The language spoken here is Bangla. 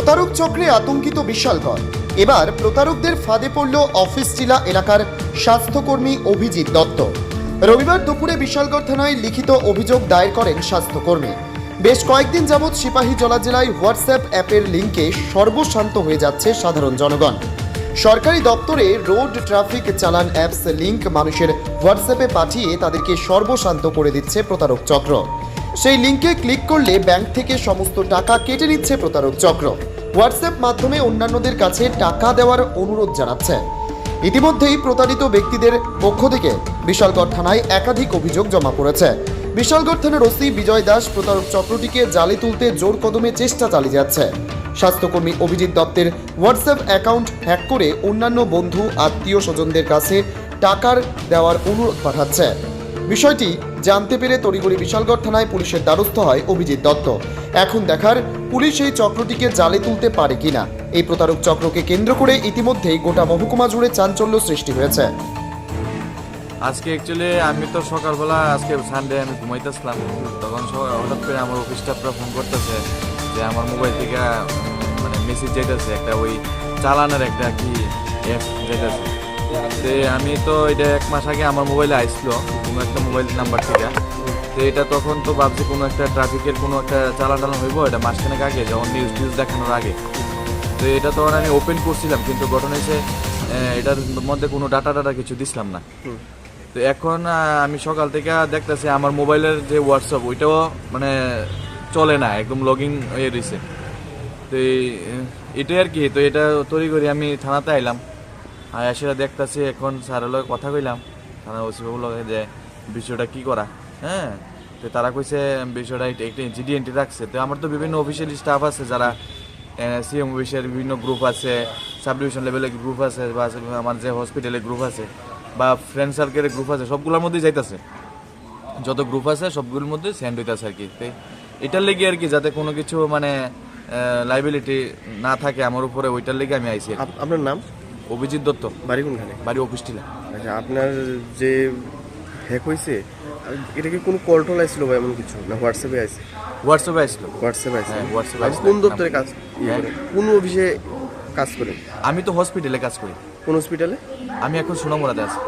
প্রতারক চক্রে আতঙ্কিত বিশালগড় এবার প্রতারকদের ফাঁদে পড়ল অফিস টিলা এলাকার স্বাস্থ্যকর্মী অভিজিৎ দত্ত। রবিবার দুপুরে বিশালগড় থানায় লিখিত অভিযোগ দায়ের করেন স্বাস্থ্যকর্মী। বেশ কয়েকদিন যাবৎ সিপাহী জলা জেলায় হোয়াটসঅ্যাপ অ্যাপের লিঙ্কে সর্বশান্ত হয়ে যাচ্ছে সাধারণ জনগণ। সরকারি দপ্তরে road traffic challan apps link মানুষের হোয়াটসঅ্যাপে পাঠিয়ে তাদেরকে সর্বশান্ত করে দিচ্ছে প্রতারক চক্র। সেই লিঙ্কে ক্লিক করলে ব্যাংক থেকে সমস্ত টাকা কেটে নিচ্ছে প্রতারক চক্র। হোয়াটসঅ্যাপ মাধ্যমে অন্যান্যদের কাছে টাকা দেওয়ার অনুরোধ জানাচ্ছে। ইতিমধ্যেই প্রতারিত ব্যক্তিদের পক্ষ থেকে বিশালগড় থানায় একাধিক অভিযোগ জমা পড়েছে। বিশালগড় থানার ওসি বিজয় দাস প্রতারক চক্রটিকে জালে তুলতে জোর কদমে চেষ্টা চালিয়ে যাচ্ছে। স্বাস্থ্যকর্মী অভিজিৎ দত্তের হোয়াটসঅ্যাপ অ্যাকাউন্ট হ্যাক করে অন্যান্য বন্ধু, আত্মীয় স্বজনদের কাছে টাকার দেওয়ার অনুরোধ পাঠাচ্ছে। বিষয়টি জানতে পেরে তড়িগড়ি বিশালগড় থানায় পুলিশের দ্বারস্থ হয় অভিজিৎ দত্ত। এখন দেখার পুলিশ এই চক্রটিকে জালে তুলতে পারে কিনা। এই প্রতারক চক্রকে কেন্দ্র করে ইতিমধ্যেই গোটা মহকুমা জুড়ে চাঞ্চল্য সৃষ্টি হয়েছে। আজকে অ্যাকচুয়ালি আমি তো সকালবেলা আজকে সানডে আমি ঘুমাইতেছিলাম। তখন হঠাৎ করে আমার অফিস স্টাফরা ফোন করতেছে যে আমার মোবাইল থেকে মানে মেসেজ যাইতেছে একটা ওই চালানের একটা কি অ্যাপ যাইতেছে। তো আমি তো এটা এক মাস আগে আমার মোবাইলে আইসলো কোনো একটা মোবাইল নাম্বার থেকে। তো এটা তখন তো ভাবছি কোনো একটা ট্রাফিকের কোনো একটা চালান টালান হইব এটা মাসখানেক আগে যখন নিউজ টিউজ দেখানোর আগে। তো এটা তখন আমি ওপেন করছিলাম কিন্তু ঘটনা হয়েছে এটার মধ্যে কোনো ডাটা টাটা কিছু দিছিলাম না। তো এখন আমি সকাল থেকে দেখতেছি আমার মোবাইলের যে হোয়াটসঅ্যাপ ওইটাও মানে চলে না একদম লগিং হয়ে রয়েছে তো এই- এটাই আর কি তো এটা তৈরি করি আমি থানাতে আইলাম। আর সেটা দেখতেছি, এখন স্যারের লগে কথা কইলাম। থানা ওসি বাবুর লগে যে বিষয়টা কি করা? হ্যাঁ? তো তারা কইছে, বিষয়টা একটা জিডি এন্ট্রি রাখছে। তো আমার তো বিভিন্ন অফিসিয়াল স্টাফ আছে যারা সিএম অফিসের বিভিন্ন গ্রুপ আছে সাব ডিভিশন লেভেলের গ্রুপ আছে, বা আমার যে হসপিটালের গ্রুপ আছে, বা ফ্রেন্ড সার্কেলের গ্রুপ আছে, সবগুলোর মধ্যেই যাইতেছে। যত গ্রুপ আছে, সবগুলোর মধ্যে সেন্ড হইতেছে আর কি এটার লেগে আর কি যাতে কোনো কিছু মানে লাইবিলিটি না থাকে, আমার উপরে, ওইটার লেগে আমি। আপ- আপনার নাম? অভিজিৎ দত্ত। বাড়ি কোনখানে? বাড়ি অফিস টিলা। আচ্ছা আপনার যে হ্যাক হয়েছে এটা কি কোনো কল টল আসছিল বা এমন কিছু? না হোয়াটসঅ্যাপে আছে হোয়াটসঅ্যাপে আসছিল হোয়াটসঅ্যাপে আছে হ্যাঁ, আপনি কোন দপ্তরে কাজ হ্যাঁ। কোন অফিসে কাজ করেন? আমি তো হসপিটালে কাজ করি। কোন হসপিটালে আমি এখন সোনামুড়াতে আছি।